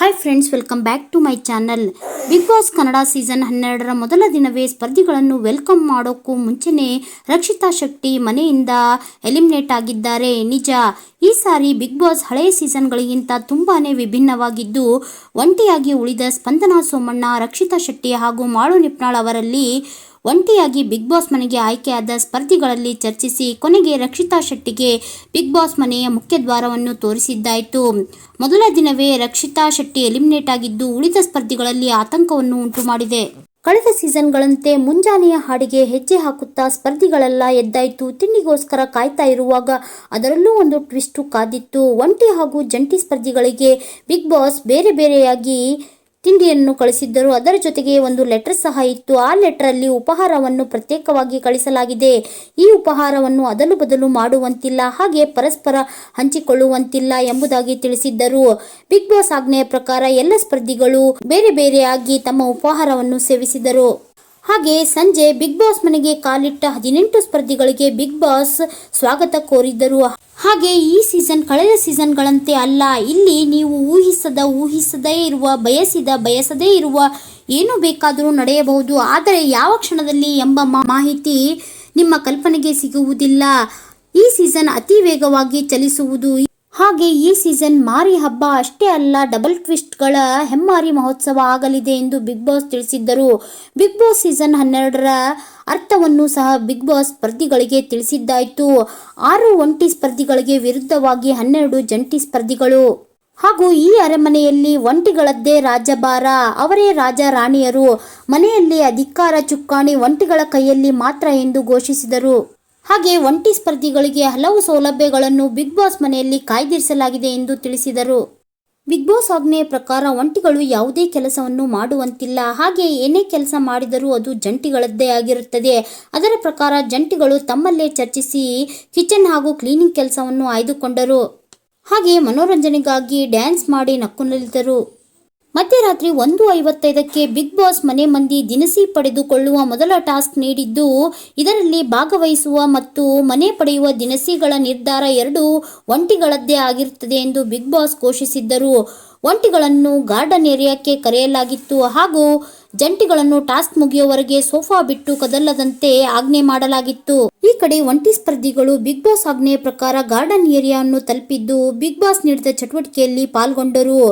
Hi friends welcome back to my channel big boss Kannada season ಹನ್ನೆರಡರ ಮೊದಲ ದಿನವೇ ಸ್ಪರ್ಧಿಗಳನ್ನು welcome ಮಾಡೋಕ್ಕೂ ಮುಂಚೆನೇ ರಕ್ಷಿತಾ ಶೆಟ್ಟಿ ಮನೆಯಿಂದ ಎಲಿಮಿನೇಟ್ ಆಗಿದ್ದಾರೆ. ನಿಜ, ಈ ಸಾರಿ ಬಿಗ್ ಬಾಸ್ ಹಳೆಯ ಸೀಸನ್ಗಳಿಗಿಂತ ತುಂಬಾ ವಿಭಿನ್ನವಾಗಿದ್ದು, ಒಂಟಿಯಾಗಿ ಉಳಿದ ಸ್ಪಂದನಾ ಸೋಮಣ್ಣ, ರಕ್ಷಿತಾ ಶೆಟ್ಟಿ ಹಾಗೂ ಮಾಳು ನಿಪ್ನಾಳ್ ಅವರಲ್ಲಿ ಒಂಟಿಯಾಗಿ ಬಿಗ್ ಬಾಸ್ ಮನೆಗೆ ಆಯ್ಕೆಯಾದ ಸ್ಪರ್ಧಿಗಳಲ್ಲಿ ಚರ್ಚಿಸಿ ಕೊನೆಗೆ ರಕ್ಷಿತಾ ಶೆಟ್ಟಿಗೆ ಬಿಗ್ ಬಾಸ್ ಮನೆಯ ಮುಖ್ಯ ದ್ವಾರವನ್ನು ತೋರಿಸಿದ್ದಾಯಿತು. ಮೊದಲ ದಿನವೇ ರಕ್ಷಿತಾ ಶೆಟ್ಟಿ ಎಲಿಮಿನೇಟ್ ಆಗಿದ್ದು ಉಳಿದ ಸ್ಪರ್ಧಿಗಳಲ್ಲಿ ಆತಂಕವನ್ನು ಉಂಟು ಮಾಡಿದೆ ಕಳೆದ ಸೀಸನ್ಗಳಂತೆ ಮುಂಜಾನೆಯ ಹಾಡಿಗೆ ಹೆಜ್ಜೆ ಹಾಕುತ್ತಾ ಸ್ಪರ್ಧಿಗಳೆಲ್ಲ ಎದ್ದಾಯಿತು. ತಿಂಡಿಗೋಸ್ಕರ ಕಾಯ್ತಾ ಇರುವಾಗ ಅದರಲ್ಲೂ ಒಂದು ಟ್ವಿಸ್ಟು ಕಾದಿತ್ತು. ಒಂಟಿ ಹಾಗೂ ಜಂಟಿ ಸ್ಪರ್ಧಿಗಳಿಗೆ ಬಿಗ್ ಬಾಸ್ ಬೇರೆ ಬೇರೆಯಾಗಿ ತಿಂಡಿಯನ್ನು ಕಳಿಸಿದ್ದರು. ಅದರ ಜೊತೆಗೆ ಒಂದು ಲೆಟರ್ ಸಹ ಇತ್ತು. ಆ ಲೆಟರಲ್ಲಿ ಉಪಹಾರವನ್ನು ಪ್ರತ್ಯೇಕವಾಗಿ ಕಳಿಸಲಾಗಿದೆ. ಈ ಉಪಹಾರವನ್ನು ಅದಲು ಬದಲು ಮಾಡುವಂತಿಲ್ಲ, ಹಾಗೆ ಪರಸ್ಪರ ಹಂಚಿಕೊಳ್ಳುವಂತಿಲ್ಲ ಎಂಬುದಾಗಿ ತಿಳಿಸಿದ್ದರು. ಬಿಗ್ ಬಾಸ್ ಆಜ್ಞೆಯ ಪ್ರಕಾರ ಎಲ್ಲ ಸ್ಪರ್ಧಿಗಳು ಬೇರೆ ಬೇರೆಯಾಗಿ ತಮ್ಮ ಉಪಹಾರವನ್ನು ಸೇವಿಸಿದರು. ಹಾಗೆ ಸಂಜೆ ಬಿಗ್ ಬಾಸ್ ಮನೆಗೆ ಕಾಲಿಟ್ಟ ಹದಿನೆಂಟು ಸ್ಪರ್ಧಿಗಳಿಗೆ ಬಿಗ್ ಬಾಸ್ ಸ್ವಾಗತ ಕೋರಿದ್ದರು. ಹಾಗೆ ಈ ಸೀಸನ್ ಕಳೆದ ಸೀಸನ್ಗಳಂತೆ ಅಲ್ಲ, ಇಲ್ಲಿ ನೀವು ಊಹಿಸದ ಊಹಿಸದೇ ಇರುವ, ಬಯಸಿದ ಬಯಸದೇ ಇರುವ ಏನು ಬೇಕಾದರೂ ನಡೆಯಬಹುದು. ಆದರೆ ಯಾವ ಕ್ಷಣದಲ್ಲಿ ಎಂಬ ಮಾಹಿತಿ ನಿಮ್ಮ ಕಲ್ಪನೆಗೆ ಸಿಗುವುದಿಲ್ಲ. ಈ ಸೀಸನ್ ಅತಿ ವೇಗವಾಗಿ ಚಲಿಸುವುದು ಹಾಗೆ ಈ ಸೀಸನ್ ಮಾರಿ ಹಬ್ಬ ಅಷ್ಟೇ ಅಲ್ಲ ಡಬಲ್ ಟ್ವಿಸ್ಟ್ಗಳ ಹೆಮ್ಮಾರಿ ಮಹೋತ್ಸವ ಆಗಲಿದೆ ಎಂದು ಬಿಗ್ ಬಾಸ್ ತಿಳಿಸಿದ್ದರು. ಬಿಗ್ ಬಾಸ್ ಸೀಸನ್ ಹನ್ನೆರಡರ ಅರ್ಥವನ್ನು ಸಹ ಬಿಗ್ ಬಾಸ್ ಸ್ಪರ್ಧಿಗಳಿಗೆ ತಿಳಿಸಿದ್ದಾಯಿತು. ಆರು ಒಂಟಿ ಸ್ಪರ್ಧಿಗಳಿಗೆ ವಿರುದ್ಧವಾಗಿ ಹನ್ನೆರಡು ಜಂಟಿ ಸ್ಪರ್ಧಿಗಳು. ಹಾಗೂ ಈ ಅರಮನೆಯಲ್ಲಿ ಒಂಟಿಗಳದ್ದೇ ರಾಜಭಾರ. ಅವರೇ ರಾಜ ರಾಣಿಯರು. ಮನೆಯಲ್ಲಿ ಅಧಿಕಾರ ಚುಕ್ಕಾಣಿ ಒಂಟಿಗಳ ಕೈಯಲ್ಲಿ ಮಾತ್ರ ಎಂದು ಘೋಷಿಸಿದರು. ಹಾಗೆ ಒಂಟಿ ಸ್ಪರ್ಧಿಗಳಿಗೆ ಹಲವು ಸೌಲಭ್ಯಗಳನ್ನು ಬಿಗ್ ಬಾಸ್ ಮನೆಯಲ್ಲಿ ಕಾಯ್ದಿರಿಸಲಾಗಿದೆ ಎಂದು ತಿಳಿಸಿದರು. ಬಿಗ್ ಬಾಸ್ ಆಜ್ಞೆಯ ಪ್ರಕಾರ ಒಂಟಿಗಳು ಯಾವುದೇ ಕೆಲಸವನ್ನು ಮಾಡುವಂತಿಲ್ಲ. ಹಾಗೆ ಏನೇ ಕೆಲಸ ಮಾಡಿದರೂ ಅದು ಜಂಟಿಗಳದ್ದೇ ಆಗಿರುತ್ತದೆ. ಅದರ ಪ್ರಕಾರ ಜಂಟಿಗಳು ತಮ್ಮಲ್ಲೇ ಚರ್ಚಿಸಿ ಕಿಚನ್ ಹಾಗೂ ಕ್ಲೀನಿಂಗ್ ಕೆಲಸವನ್ನು ಆಯ್ದುಕೊಂಡರು. ಹಾಗೆ ಮನೋರಂಜನೆಗಾಗಿ ಡ್ಯಾನ್ಸ್ ಮಾಡಿ ನಕ್ಕು ಮಧ್ಯರಾತ್ರಿ ಒಂದು ಐವತ್ತೈದಕ್ಕೆ ಬಿಗ್ ಬಾಸ್ ಮನೆ ಮಂದಿ ದಿನಸಿ ಪಡೆದುಕೊಳ್ಳುವ ಮೊದಲ ಟಾಸ್ಕ್ ನೀಡಿದ್ದು, ಇದರಲ್ಲಿ ಭಾಗವಹಿಸುವ ಮತ್ತು ಮನೆ ಪಡೆಯುವ ದಿನಸಿಗಳ ನಿರ್ಧಾರ ಎರಡು ಒಂಟಿಗಳದ್ದೇ ಆಗಿರುತ್ತದೆ ಎಂದು ಬಿಗ್ ಬಾಸ್ ಘೋಷಿಸಿದ್ದರು. ಒಂಟಿಗಳನ್ನು ಗಾರ್ಡನ್ ಏರಿಯಾಕ್ಕೆ ಕರೆಯಲಾಗಿತ್ತು ಹಾಗೂ ಜಂಟಿಗಳನ್ನು ಟಾಸ್ಕ್ ಮುಗಿಯುವವರೆಗೆ ಸೋಫಾ ಬಿಟ್ಟು ಕದಲದಂತೆ ಆಜ್ಞೆ ಮಾಡಲಾಗಿತ್ತು. ಈ ಕಡೆ ಒಂಟಿ ಸ್ಪರ್ಧಿಗಳು ಬಿಗ್ ಬಾಸ್ ಆಜ್ಞೆಯ ಪ್ರಕಾರ ಗಾರ್ಡನ್ ಏರಿಯಾವನ್ನು ತಲುಪಿದ್ದು, ಬಿಗ್ ಬಾಸ್ ನೀಡಿದ ಚಟುವಟಿಕೆಯಲ್ಲಿ ಪಾಲ್ಗೊಂಡರು.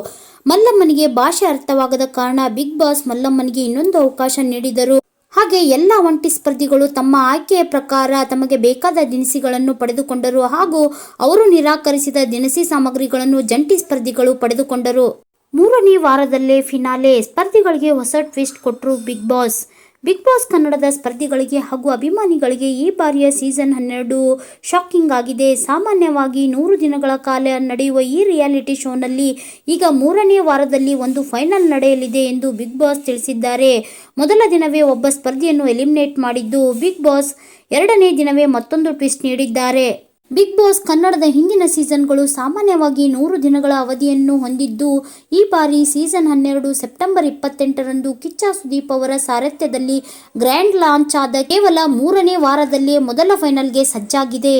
ಮಲ್ಲಮ್ಮನಿಗೆ ಭಾಷೆ ಅರ್ಥವಾಗದ ಕಾರಣ ಬಿಗ್ ಬಾಸ್ ಮಲ್ಲಮ್ಮನಿಗೆ ಇನ್ನೊಂದು ಅವಕಾಶ ನೀಡಿದರು. ಹಾಗೆ ಎಲ್ಲ ಒಂಟಿ ಸ್ಪರ್ಧಿಗಳು ತಮ್ಮ ಆಯ್ಕೆಯ ಪ್ರಕಾರ ತಮಗೆ ಬೇಕಾದ ದಿನಸಿಗಳನ್ನು ಪಡೆದುಕೊಂಡರು ಹಾಗೂ ಅವರು ನಿರಾಕರಿಸಿದ ದಿನಸಿ ಸಾಮಗ್ರಿಗಳನ್ನು ಜಂಟಿ ಸ್ಪರ್ಧಿಗಳು ಪಡೆದುಕೊಂಡರು. ಮೂರನೇ ವಾರದಲ್ಲೇ ಫಿನಾಲೆ, ಸ್ಪರ್ಧಿಗಳಿಗೆ ಹೊಸ ಟ್ವಿಸ್ಟ್ ಕೊಟ್ಟರು ಬಿಗ್ ಬಾಸ್. ಬಿಗ್ ಬಾಸ್ ಕನ್ನಡದ ಸ್ಪರ್ಧಿಗಳಿಗೆ ಹಾಗೂ ಅಭಿಮಾನಿಗಳಿಗೆ ಈ ಬಾರಿಯ ಸೀಸನ್ ಹನ್ನೆರಡು ಶಾಕಿಂಗ್ ಆಗಿದೆ. ಸಾಮಾನ್ಯವಾಗಿ ನೂರು ದಿನಗಳ ಕಾಲ ನಡೆಯುವ ಈ ರಿಯಾಲಿಟಿ ಶೋನಲ್ಲಿ ಈಗ ಮೂರನೇ ವಾರದಲ್ಲಿ ಒಂದು ಫೈನಲ್ ನಡೆಯಲಿದೆ ಎಂದು ಬಿಗ್ ಬಾಸ್ ತಿಳಿಸಿದ್ದಾರೆ. ಮೊದಲ ದಿನವೇ ಒಬ್ಬ ಸ್ಪರ್ಧಿಯನ್ನು ಎಲಿಮಿನೇಟ್ ಮಾಡಿದ್ದು ಬಿಗ್ ಬಾಸ್ ಎರಡನೇ ದಿನವೇ ಮತ್ತೊಂದು ಟ್ವಿಸ್ಟ್ ನೀಡಿದ್ದಾರೆ. ಬಿಗ್ ಬಾಸ್ ಕನ್ನಡದ ಹಿಂದಿನ ಸೀಸನ್ಗಳು ಸಾಮಾನ್ಯವಾಗಿ ನೂರು ದಿನಗಳ ಅವಧಿಯನ್ನು ಹೊಂದಿದ್ದು, ಈ ಬಾರಿ ಸೀಸನ್ ಹನ್ನೆರಡು ಸೆಪ್ಟೆಂಬರ್ ಇಪ್ಪತ್ತೆಂಟರಂದು ಕಿಚ್ಚ ಸುದೀಪ್ ಅವರ ಸಾರಥ್ಯದಲ್ಲಿ ಗ್ರ್ಯಾಂಡ್ ಲಾಂಚ್ ಆದ ಕೇವಲ ಮೂರನೇ ವಾರದಲ್ಲೇ ಮೊದಲ ಫೈನಲ್ಗೆ ಸಜ್ಜಾಗಿದೆ.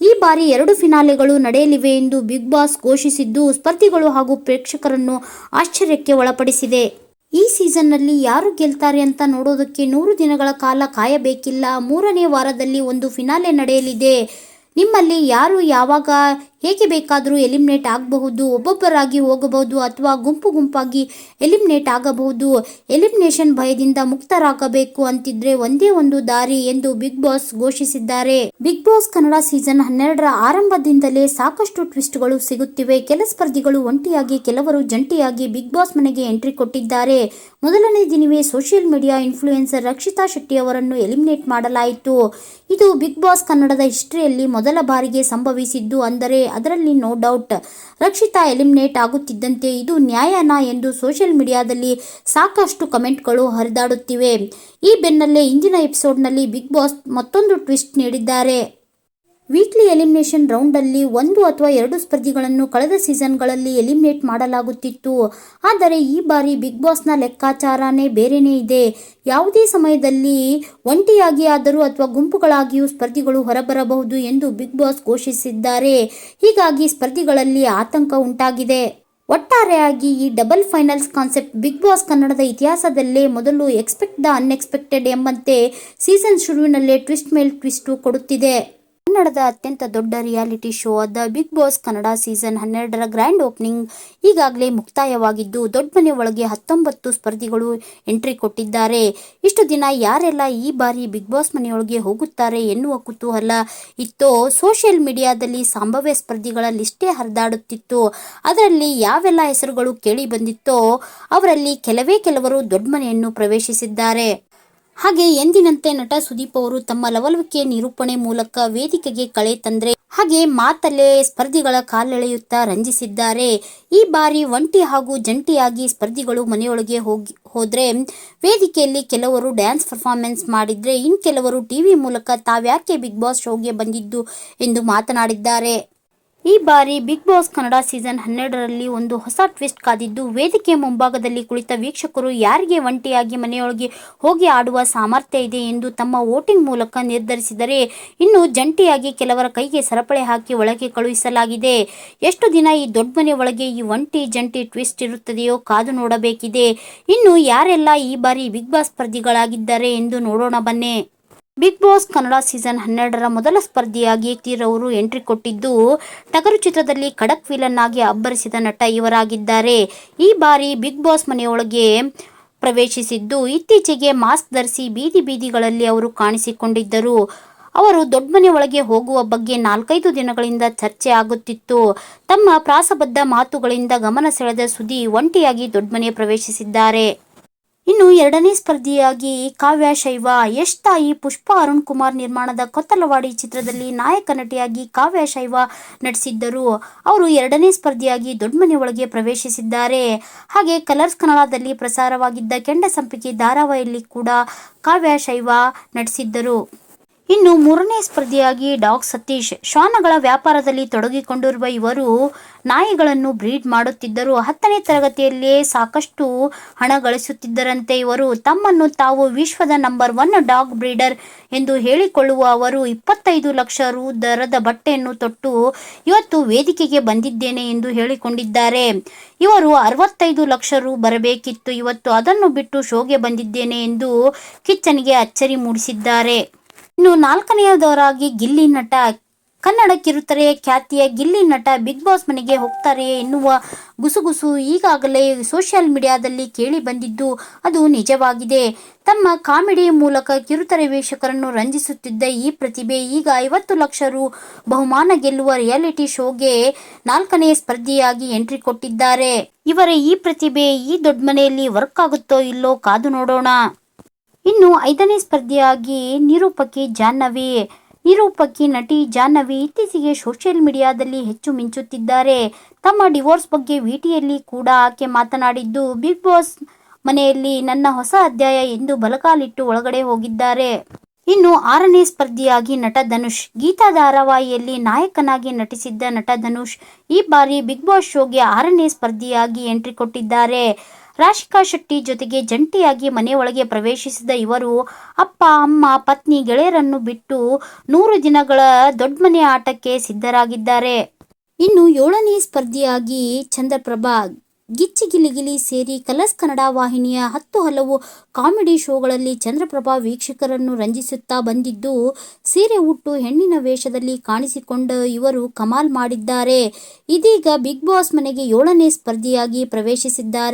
ಈ ಬಾರಿ ಎರಡು ಫಿನಾಲೆಗಳು ನಡೆಯಲಿವೆ ಎಂದು ಬಿಗ್ ಬಾಸ್ ಘೋಷಿಸಿದ್ದು, ಸ್ಪರ್ಧಿಗಳು ಹಾಗೂ ಪ್ರೇಕ್ಷಕರನ್ನು ಆಶ್ಚರ್ಯಕ್ಕೆ ಒಳಪಡಿಸಿದೆ. ಈ ಸೀಸನ್ನಲ್ಲಿ ಯಾರು ಗೆಲ್ತಾರೆ ಅಂತ ನೋಡೋದಕ್ಕೆ ನೂರು ದಿನಗಳ ಕಾಲ ಕಾಯಬೇಕಿಲ್ಲ. ಮೂರನೇ ವಾರದಲ್ಲಿ ಒಂದು ಫಿನಾಲೆ ನಡೆಯಲಿದೆ. ನಿಮ್ಮಲ್ಲಿ ಯಾರು ಯಾವಾಗ ಹೇಗೆ ಬೇಕಾದರೂ ಎಲಿಮಿನೇಟ್ ಆಗಬಹುದು, ಒಬ್ಬೊಬ್ಬರಾಗಿ ಹೋಗಬಹುದು ಅಥವಾ ಗುಂಪು ಗುಂಪಾಗಿ ಎಲಿಮಿನೇಟ್ ಆಗಬಹುದು? ಎಲಿಮಿನೇಷನ್ ಭಯದಿಂದ ಮುಕ್ತರಾಗಬೇಕು ಅಂತಿದ್ರೆ ಒಂದೇ ಒಂದು ದಾರಿ ಎಂದು ಬಿಗ್ ಬಾಸ್ ಘೋಷಿಸಿದ್ದಾರೆ. ಬಿಗ್ ಬಾಸ್ ಕನ್ನಡ ಸೀಸನ್ ಹನ್ನೆರಡರ ಆರಂಭದಿಂದಲೇ ಸಾಕಷ್ಟು ಟ್ವಿಸ್ಟ್ಗಳು ಸಿಗುತ್ತಿವೆ. ಕೆಲ ಸ್ಪರ್ಧಿಗಳು ಒಂಟಿಯಾಗಿ, ಕೆಲವರು ಜಂಟಿಯಾಗಿ ಬಿಗ್ ಬಾಸ್ ಮನೆಗೆ ಎಂಟ್ರಿ ಕೊಟ್ಟಿದ್ದಾರೆ. ಮೊದಲನೇ ದಿನವೇ social media influencer Rakshita Shetty ಅವರನ್ನು ಎಲಿಮಿನೇಟ್ ಮಾಡಲಾಯಿತು. ಇದು ಬಿಗ್ ಬಾಸ್ ಕನ್ನಡದ ಹಿಸ್ಟ್ರಿಯಲ್ಲಿ ಮೊದಲ ಬಾರಿಗೆ ಸಂಭವಿಸಿದ್ದು ಅಂದರೆ ಅದರಲ್ಲಿ ನೋ ಡೌಟ್ ರಕ್ಷಿತಾ ಎಲಿಮಿನೇಟ್ ಆಗುತ್ತಿದ್ದಂತೆ ಇದು ನ್ಯಾಯನ ಎಂದು ಸೋಷಿಯಲ್ ಮೀಡಿಯಾದಲ್ಲಿ ಸಾಕಷ್ಟು ಕಮೆಂಟ್ಗಳು ಹರಿದಾಡುತ್ತಿವೆ. ಈ ಬೆನ್ನಲ್ಲೇ ಇಂದಿನ ಎಪಿಸೋಡ್ನಲ್ಲಿ ಬಿಗ್ ಬಾಸ್ ಮತ್ತೊಂದು ಟ್ವಿಸ್ಟ್ ನೀಡಿದ್ದಾರೆ. ವೀಕ್ಲಿ ಎಲಿಮಿನೇಷನ್ ರೌಂಡಲ್ಲಿ ಒಂದು ಅಥವಾ ಎರಡು ಸ್ಪರ್ಧಿಗಳನ್ನು ಕಳೆದ ಸೀಸನ್ಗಳಲ್ಲಿ ಎಲಿಮಿನೇಟ್ ಮಾಡಲಾಗುತ್ತಿತ್ತು. ಆದರೆ ಈ ಬಾರಿ ಬಿಗ್ ಬಾಸ್ನ ಲೆಕ್ಕಾಚಾರನೇ ಬೇರೆಯೇ ಇದೆ. ಯಾವುದೇ ಸಮಯದಲ್ಲಿ ಒಂಟಿಯಾಗಿ ಆದರೂ ಅಥವಾ ಗುಂಪುಗಳಾಗಿಯೂ ಸ್ಪರ್ಧಿಗಳು ಹೊರಬರಬಹುದು ಎಂದು ಬಿಗ್ ಬಾಸ್ ಘೋಷಿಸಿದ್ದಾರೆ. ಹೀಗಾಗಿ ಸ್ಪರ್ಧಿಗಳಲ್ಲಿ ಆತಂಕ ಉಂಟಾಗಿದೆ. ಒಟ್ಟಾರೆಯಾಗಿ ಈ double finals concept big boss ಕನ್ನಡದ ಇತಿಹಾಸದಲ್ಲೇ ಮೊದಲು ಎಕ್ಸ್ಪೆಕ್ಟ್ ದ ಅನ್ಎಕ್ಸ್ಪೆಕ್ಟೆಡ್ ಎಂಬಂತೆ ಸೀಸನ್ ಶುರುವಿನಲ್ಲೇ ಟ್ವಿಸ್ಟ್ ಮೇಲ್ ಟ್ವಿಸ್ಟು ಕೊಡುತ್ತಿದೆ. ಕನ್ನಡದ ಅತ್ಯಂತ ದೊಡ್ಡ ರಿಯಾಲಿಟಿ ಶೋ ಆದ ಬಿಗ್ ಬಾಸ್ ಕನ್ನಡ ಸೀಸನ್ ಹನ್ನೆರಡರ ಗ್ರ್ಯಾಂಡ್ ಓಪನಿಂಗ್ ಈಗಾಗಲೇ ಮುಕ್ತಾಯವಾಗಿದ್ದು, ದೊಡ್ಡ ಮನೆ ಒಳಗೆ ಹತ್ತೊಂಬತ್ತು ಸ್ಪರ್ಧಿಗಳು ಎಂಟ್ರಿ ಕೊಟ್ಟಿದ್ದಾರೆ. ಇಷ್ಟು ದಿನ ಯಾರೆಲ್ಲ ಈ ಬಾರಿ ಬಿಗ್ ಬಾಸ್ ಮನೆಯೊಳಗೆ ಹೋಗುತ್ತಾರೆ ಎನ್ನುವ ಕುತೂಹಲ ಇತ್ತು. ಸೋಷಿಯಲ್ ಮೀಡಿಯಾದಲ್ಲಿ ಸಂಭವ್ಯ ಸ್ಪರ್ಧಿಗಳ ಲಿಸ್ಟೇ ಹರಿದಾಡುತ್ತಿತ್ತು. ಅದರಲ್ಲಿ ಯಾವೆಲ್ಲ ಹೆಸರುಗಳು ಕೇಳಿ ಬಂದಿತ್ತೋ, ಅವರಲ್ಲಿ ಕೆಲವೇ ಕೆಲವರು ದೊಡ್ಡ ಮನೆಯನ್ನು ಪ್ರವೇಶಿಸಿದ್ದಾರೆ. ಹಾಗೆ ಎಂದಿನಂತೆ ನಟ ಸುದೀಪ್ ಅವರು ತಮ್ಮ ಲವಲವಿಕೆ ನಿರೂಪಣೆ ಮೂಲಕ ವೇದಿಕೆಗೆ ಕಳೆ ತಂದ್ರೆ ಹಾಗೆ ಮಾತಲ್ಲೇ ಸ್ಪರ್ಧಿಗಳ ಕಾಲೆಳೆಯುತ್ತಾ ರಂಜಿಸಿದ್ದಾರೆ. ಈ ಬಾರಿ ಒಂಟಿ ಹಾಗೂ ಜಂಟಿಯಾಗಿ ಸ್ಪರ್ಧಿಗಳು ಮನೆಯೊಳಗೆ ಹೋಗಿ ಹೋದ್ರೆ ವೇದಿಕೆಯಲ್ಲಿ ಕೆಲವರು ಡ್ಯಾನ್ಸ್ ಪರ್ಫಾರ್ಮೆನ್ಸ್ ಮಾಡಿದ್ರೆ ಇನ್ ಕೆಲವರು ಟಿವಿ ಮೂಲಕ ತಾವ್ಯಾಕೆ ಬಿಗ್ ಬಾಸ್ ಶೋಗೆ ಬಂದಿದ್ದು ಎಂದು ಮಾತನಾಡಿದ್ದಾರೆ. ಈ ಬಾರಿ ಬಿಗ್ ಬಾಸ್ ಕನ್ನಡ ಸೀಸನ್ ಹನ್ನೆರಡರಲ್ಲಿ ಒಂದು ಹೊಸ ಟ್ವಿಸ್ಟ್ ಕಾದಿದ್ದು ವೇದಿಕೆ ಮುಂಭಾಗದಲ್ಲಿ ಕುಳಿತ ವೀಕ್ಷಕರು ಯಾರಿಗೆ ಒಂಟಿಯಾಗಿ ಮನೆಯೊಳಗೆ ಹೋಗಿ ಆಡುವ ಸಾಮರ್ಥ್ಯ ಇದೆ ಎಂದು ತಮ್ಮ ವೋಟಿಂಗ್ ಮೂಲಕ ನಿರ್ಧರಿಸಿದರೆ, ಇನ್ನು ಜಂಟಿಯಾಗಿ ಕೆಲವರ ಕೈಗೆ ಸರಪಳಿ ಹಾಕಿ ಒಳಗೆ ಕಳುಹಿಸಲಾಗಿದೆ. ಎಷ್ಟು ದಿನ ಈ ದೊಡ್ಡ ಮನೆ ಒಳಗೆ ಈ ಒಂಟಿ ಜಂಟಿ ಟ್ವಿಸ್ಟ್ ಇರುತ್ತದೆಯೋ ಕಾದು ನೋಡಬೇಕಿದೆ. ಇನ್ನು ಯಾರೆಲ್ಲ ಈ ಬಾರಿ ಬಿಗ್ ಬಾಸ್ ಸ್ಪರ್ಧಿಗಳಾಗಿದ್ದಾರೆ ಎಂದು ನೋಡೋಣ ಬನ್ನಿ. ಬಿಗ್ ಬಾಸ್ ಕನ್ನಡ ಸೀಸನ್ ಹನ್ನೆರಡರ ಮೊದಲ ಸ್ಪರ್ಧಿಯಾಗಿ ತೀರ್ ಅವರು ಎಂಟ್ರಿ ಕೊಟ್ಟಿದ್ದು, ಟಗರು ಚಿತ್ರದಲ್ಲಿ ಖಡಕ್ ವಿಲನ್ ಆಗಿ ಅಬ್ಬರಿಸಿದ ನಟ ಇವರಾಗಿದ್ದಾರೆ. ಈ ಬಾರಿ ಬಿಗ್ ಬಾಸ್ ಮನೆಯೊಳಗೆ ಪ್ರವೇಶಿಸಿದ್ದು, ಇತ್ತೀಚೆಗೆ ಮಾಸ್ಕ್ ಧರಿಸಿ ಬೀದಿ ಬೀದಿಗಳಲ್ಲಿ ಅವರು ಕಾಣಿಸಿಕೊಂಡಿದ್ದರು. ಅವರು ದೊಡ್ಡಮನೆ ಒಳಗೆ ಹೋಗುವ ಬಗ್ಗೆ ನಾಲ್ಕೈದು ದಿನಗಳಿಂದ ಚರ್ಚೆ ಆಗುತ್ತಿತ್ತು. ತಮ್ಮ ಪ್ರಾಸಬದ್ಧ ಮಾತುಗಳಿಂದ ಗಮನ ಸೆಳೆದ ಸುದಿ ಒಂಟಿಯಾಗಿ ದೊಡ್ಡ ಮನೆ ಪ್ರವೇಶಿಸಿದ್ದಾರೆ. ಇನ್ನು ಎರಡನೇ ಸ್ಪರ್ಧಿಯಾಗಿ ಕಾವ್ಯ ಶೈವ, ಯಶ್ ತಾಯಿ ಪುಷ್ಪ ಅರುಣ್ ಕುಮಾರ್ ನಿರ್ಮಾಣದ ಕೊತ್ತಲವಾಡಿ ಚಿತ್ರದಲ್ಲಿ ನಾಯಕ ನಟಿಯಾಗಿ ಕಾವ್ಯ ಶೈವ ನಟಿಸಿದ್ದರು. ಅವರು ಎರಡನೇ ಸ್ಪರ್ಧಿಯಾಗಿ ದೊಡ್ಡಮನೆ ಒಳಗೆ ಪ್ರವೇಶಿಸಿದ್ದಾರೆ. ಹಾಗೆ ಕಲರ್ಸ್ ಕನ್ನಡದಲ್ಲಿ ಪ್ರಸಾರವಾಗಿದ್ದ ಕೆಂಡ ಸಂಪಿಗೆ ಧಾರಾವಾಹಿಯಲ್ಲಿ ಕೂಡ ಕಾವ್ಯ ಶೈವ ನಟಿಸಿದ್ದರು. ಇನ್ನು ಮೂರನೇ ಸ್ಪರ್ಧಿಯಾಗಿ ಡಾಕ್ ಸತೀಶ್ ಶ್ವಾನಗಳ ವ್ಯಾಪಾರದಲ್ಲಿ ತೊಡಗಿಕೊಂಡಿರುವ ಇವರು ನಾಯಿಗಳನ್ನು ಬ್ರೀಡ್ ಮಾಡುತ್ತಿದ್ದರು ಹತ್ತನೇ ತರಗತಿಯಲ್ಲಿಯೇ ಸಾಕಷ್ಟು ಹಣ ಗಳಿಸುತ್ತಿದ್ದರಂತೆ ಇವರು. ತಮ್ಮನ್ನು ತಾವು ವಿಶ್ವದ ನಂಬರ್ ಒನ್ ಡಾಗ್ ಬ್ರೀಡರ್ ಎಂದು ಹೇಳಿಕೊಳ್ಳುವ ಅವರು ಇಪ್ಪತ್ತೈದು ಲಕ್ಷ ರು ದರದ ಬಟ್ಟೆಯನ್ನು ತೊಟ್ಟು ಇವತ್ತು ವೇದಿಕೆಗೆ ಬಂದಿದ್ದೇನೆ ಎಂದು ಹೇಳಿಕೊಂಡಿದ್ದಾರೆ. ಇವರು ಅರವತ್ತೈದು ಲಕ್ಷ ರು ಬರಬೇಕಿತ್ತು. ಇವತ್ತು ಅದನ್ನು ಬಿಟ್ಟು ಶೋಗೆ ಬಂದಿದ್ದೇನೆ ಎಂದು ಕಿಚ್ಚನಿಗೆ ಅಚ್ಚರಿ ಮೂಡಿಸಿದ್ದಾರೆ. ಇನ್ನು ನಾಲ್ಕನೆಯದವರಾಗಿ ಗಿಲ್ಲಿ ನಟ ಕನ್ನಡ ಕಿರುತೆರೆ ಖ್ಯಾತಿಯ ಗಿಲ್ಲಿ ನಟ ಬಿಗ್ ಬಾಸ್ ಮನೆಗೆ ಹೋಗ್ತಾರೆ ಎನ್ನುವ ಗುಸುಗುಸು ಈಗಾಗಲೇ ಸೋಷಿಯಲ್ ಮೀಡಿಯಾದಲ್ಲಿ ಕೇಳಿ ಬಂದಿದ್ದು ಅದು ನಿಜವಾಗಿದೆ. ತಮ್ಮ ಕಾಮಿಡಿ ಮೂಲಕ ಕಿರುತೆರೆ ವೀಕ್ಷಕರನ್ನು ರಂಜಿಸುತ್ತಿದ್ದ ಈ ಪ್ರತಿಭೆ ಈಗ ಐವತ್ತು ಲಕ್ಷ ರು ಬಹುಮಾನ ಗೆಲ್ಲುವ ರಿಯಾಲಿಟಿ ಶೋಗೆ ನಾಲ್ಕನೇ ಸ್ಪರ್ಧಿಯಾಗಿ ಎಂಟ್ರಿ ಕೊಟ್ಟಿದ್ದಾರೆ. ಇವರ ಈ ಪ್ರತಿಭೆ ಈ ದೊಡ್ಡ ಮನೆಯಲ್ಲಿ ವರ್ಕ್ ಆಗುತ್ತೋ ಇಲ್ಲೋ ಕಾದು ನೋಡೋಣ. ಇನ್ನು ಐದನೇ ಸ್ಪರ್ಧಿಯಾಗಿ ನಿರೂಪಕಿ ಜಾಹ್ನವಿ ನಿರೂಪಕಿ ನಟಿ ಜಾಹ್ನವಿ ಇತ್ತೀಚೆಗೆ ಸೋಷಿಯಲ್ ಮೀಡಿಯಾದಲ್ಲಿ ಹೆಚ್ಚು ಮಿಂಚುತ್ತಿದ್ದಾರೆ. ತಮ್ಮ ಡಿವೋರ್ಸ್ ಬಗ್ಗೆ ವಿಟಿಯಲ್ಲಿ ಕೂಡ ಆಕೆ ಮಾತನಾಡಿದ್ದು ಬಿಗ್ ಬಾಸ್ ಮನೆಯಲ್ಲಿ ನನ್ನ ಹೊಸ ಅಧ್ಯಾಯ ಎಂದು ಬಲಕಾಲಿಟ್ಟು ಒಳಗಡೆ ಹೋಗಿದ್ದಾರೆ. ಇನ್ನು ಆರನೇ ಸ್ಪರ್ಧಿಯಾಗಿ ನಟ ಧನುಷ್, ಗೀತಾ ಧಾರಾವಾಹಿಯಲ್ಲಿ ನಾಯಕನಾಗಿ ನಟಿಸಿದ್ದ ನಟ ಧನುಷ್ ಈ ಬಾರಿ ಬಿಗ್ ಬಾಸ್ ಶೋಗೆ ಆರನೇ ಸ್ಪರ್ಧಿಯಾಗಿ ಎಂಟ್ರಿ ಕೊಟ್ಟಿದ್ದಾರೆ. ರಾಶಿಕಾ ಶೆಟ್ಟಿ ಜೊತೆಗೆ ಜಂಟಿಯಾಗಿ ಮನೆಯೊಳಗೆ ಪ್ರವೇಶಿಸಿದ ಇವರು ಅಪ್ಪ, ಅಮ್ಮ, ಪತ್ನಿ, ಗೆಳೆಯರನ್ನು ಬಿಟ್ಟು ನೂರು ದಿನಗಳ ದೊಡ್ಡಮನೆ ಆಟಕ್ಕೆ ಸಿದ್ಧರಾಗಿದ್ದಾರೆ. ಇನ್ನು ಏಳನೇ ಸ್ಪರ್ಧಿಯಾಗಿ ಚಂದ್ರಪ್ರಭಾ ಗಿಚ್ಚಿ ಗಿಲಿಗಿಲಿ ಸೇರಿ ಕಲರ್ಸ್ ಕನ್ನಡ ವಾಹಿನಿಯ ಹತ್ತು ಹಲವು ಕಾಮಿಡಿ ಶೋಗಳಲ್ಲಿ ಚಂದ್ರಪ್ರಭಾ ವೀಕ್ಷಕರನ್ನು ರಂಜಿಸುತ್ತಾ ಬಂದಿದ್ದು, ಸೀರೆ ಉಟ್ಟು ಹೆಣ್ಣಿನ ವೇಷದಲ್ಲಿ ಕಾಣಿಸಿಕೊಂಡ ಇವರು ಕಮಾಲ್ ಮಾಡಿದ್ದಾರೆ. ಇದೀಗ ಬಿಗ್ ಬಾಸ್ ಮನೆಗೆ ಏಳನೇ ಸ್ಪರ್ಧಿಯಾಗಿ ಪ್ರವೇಶಿಸಿದ್ದಾರೆ.